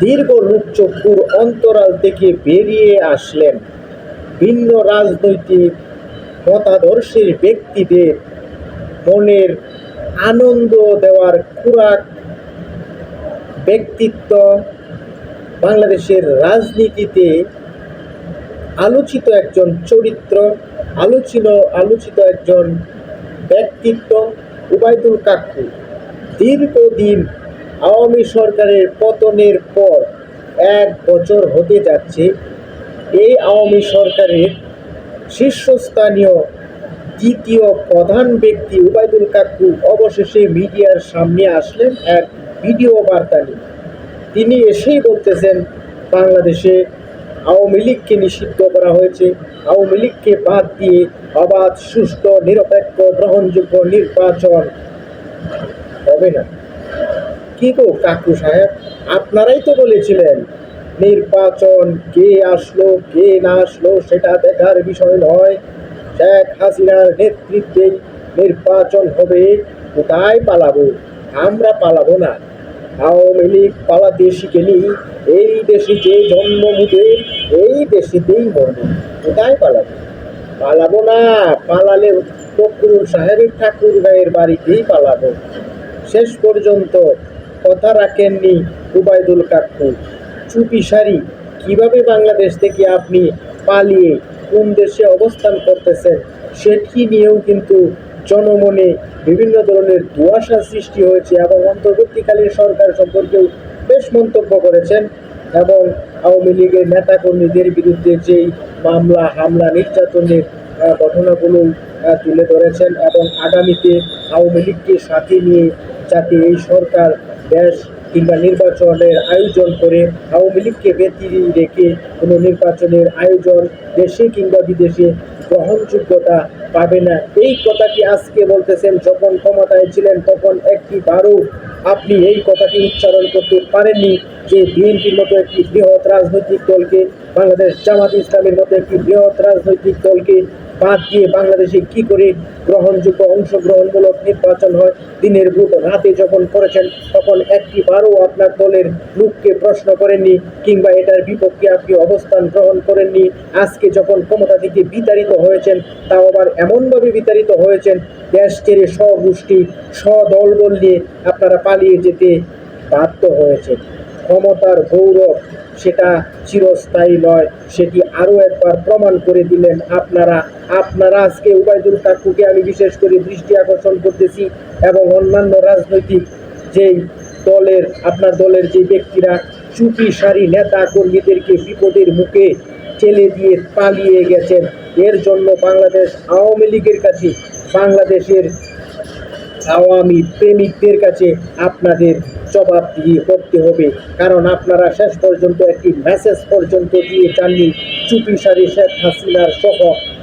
দীর্ঘ লুকচক্ষুর অন্তরাল থেকে বেরিয়ে আসলেন ভিন্ন রাজনৈতিক মতাদর্শের ব্যক্তিদের মনের আনন্দ দেওয়ার খুরাক ব্যক্তিত্ব বাংলাদেশের রাজনীতিতে আলোচিত একজন চরিত্র, আলোচিত আলোচিত একজন ব্যক্তিত্ব উবায়দুল কাকু। দীর্ঘদিন আওয়ামী সরকারের পতনের পর এক বছর হতে যাচ্ছে, এই আওয়ামী সরকারের শীর্ষস্থানীয় দ্বিতীয় প্রধান ব্যক্তি উবায়দুল কাকু অবশেষে মিডিয়ার সামনে আসলেন এক ভিডিও বার্তা নিয়ে। তিনি এসেই বলতেছেন, বাংলাদেশে আওয়ামী লীগকে নিষিদ্ধ করা হয়েছে। আওয়ামী লীগকে বাদ দিয়ে অবাধ সুষ্ঠু, নিরপেক্ষ, গ্রহণযোগ্য নির্বাচন হবে না। কি গো কাকু সাহেব, আপনারাই তো বলেছিলেন, নির্বাচন কে আসলো, কে না আসলো, সেটা দেখার বিষয় নয়। শেখ হাসিনার নেতৃত্বে নির্বাচন হবে, কোথায় পালাবো? আমরা পালাবো না। আওয়ামী লীগ পালাতে শিখেনি এই দেশে যে জন্ম মুদে এই দেশেতেই মরবে। কোথায় পালাবো? পালাবো না, পালালে ফখরুল সাহেবের ঠাকুর গায়ের বাড়িতেই পালাবো। শেষ পর্যন্ত কথা রাখেননি উবায়দুল কাকু চুপি সারি, কীভাবে বাংলাদেশ থেকে আপনি পালিয়ে কোন দেশে অবস্থান করতেছেন সেটি নিয়েও কিন্তু জনমনে বিভিন্ন ধরনের দুয়াশা সৃষ্টি হয়েছে এবং অন্তর্বর্তীকালীন সরকার সম্পর্কেও বেশ মন্তব্য করেছেন এবং আওয়ামী লীগের নেতাকর্মীদের বিরুদ্ধে যেই মামলা, হামলা, নির্যাতনের ঘটনাগুলো তুলে ধরেছেন এবং আগামীতে আওয়ামী লীগকে সাথে নিয়ে যাতে এই সরকার দেশ কিংবা নির্বাচনের আয়োজন করে আওয়ামী লীগকে ব্যতি রেখে কোনো নির্বাচনের আয়োজন দেশে কিংবা বিদেশে গ্রহণযোগ্যতা পাবে না। এই কথাটি আজকে বলতেছেন, যখন ক্ষমতায় ছিলেন তখন একটি বারও আপনি এই কথাটি উচ্চারণ করতে পারেননি যে বিএনপির মতো একটি বৃহৎ রাজনৈতিক দলকে, বাংলাদেশ জামাত ইসলামের মতো একটি বৃহৎ রাজনৈতিক দলকে বাদ দিয়ে বাংলাদেশে কি করে গ্রহণযোগ্য অংশগ্রহণমূলক নির্বাচন হয়? দিনের ভোট রাতে যখন করেছেন, তখন একটি বারও আপনার দলের লোককে প্রশ্ন করেননি কিংবা এটার বিপক্ষে আপনি অবস্থান গ্রহণ করেননি। আজকে যখন ক্ষমতা থেকে বিতাড়িত হয়েছেন, তাও আবার এমনভাবে বিতাড়িত হয়েছেন, দেশ ছেড়ে স্বগোষ্ঠী স্বদলবল নিয়ে আপনারা পালিয়ে যেতে বাধ্য হয়েছে ক্ষমতার গৌরব সেটা চিরস্থায়ী নয়, সেটি আরও একবার প্রমাণ করে দিলেন আপনারা। আপনারা আজকে উবায়দুল কাকুকে আমি বিশেষ করে দৃষ্টি আকর্ষণ করতেছি এবং অন্যান্য রাজনৈতিক যেই দলের, আপনার দলের যে ব্যক্তিরা চুপি সারি নেতা কর্মীদেরকে বিপদের মুখে ঠেলে দিয়ে পালিয়ে গেছেন, এর জন্য বাংলাদেশ আওয়ামী লীগের কাছে, বাংলাদেশের আওয়ামী প্রেমিকদের কাছে আপনাদের জবাবদিহি করতে হবে। কারণ আপনারা শেষ পর্যন্ত একটি মেসেজ পর্যন্ত দিয়ে যাননি। চুপি সারি শেখ হাসিনার সহ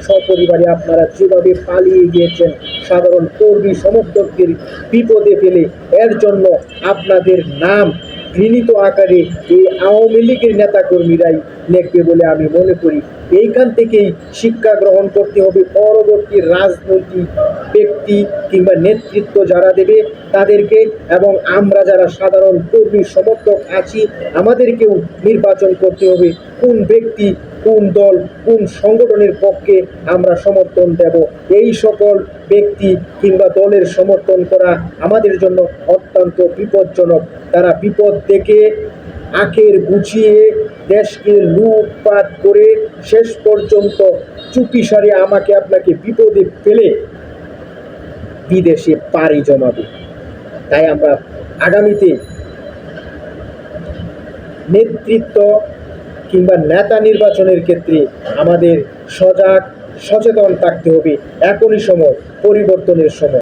সপরিবারে আপনারা যেভাবে পালিয়ে গিয়েছেন, সাধারণ কর্মী সমর্থকদের বিপদে ফেলে, এর জন্য আপনাদের নাম ঘৃণিত আকারে এই আওয়ামী লীগের নেতাকর্মীরাই লিখবে বলে আমি মনে করি। এইখান থেকেই শিক্ষা গ্রহণ করতে হবে। পরবর্তী রাজনৈতিক ব্যক্তি কিংবা নেতৃত্ব যারা দেবে তাদেরকে এবং আমরা যারা সাধারণ কর্মী, সমর্থক আছি, আমাদেরকেও নির্বাচন করতে হবে। কোন ব্যক্তি, কোন দল, কোন সংগঠনের পক্ষে আমরা সমর্থন দেব? এই সকল ব্যক্তি কিংবা দলের সমর্থন করা আমাদের জন্য অত্যন্ত বিপজ্জনক। তারা বিপদ দেখে আখের গুছিয়ে দেশকে লুটপাট করে শেষ পর্যন্ত চুপি সারে আমাকে আপনাকে বিপদে ফেলে বিদেশে পাড়ি জমাবে। তাই আমরা আগামীতে নেতৃত্ব কিংবা নেতা নির্বাচনের ক্ষেত্রে আমাদের সজাগ, সচেতন থাকতে হবে। এখনই সময়, পরিবর্তনের সময়।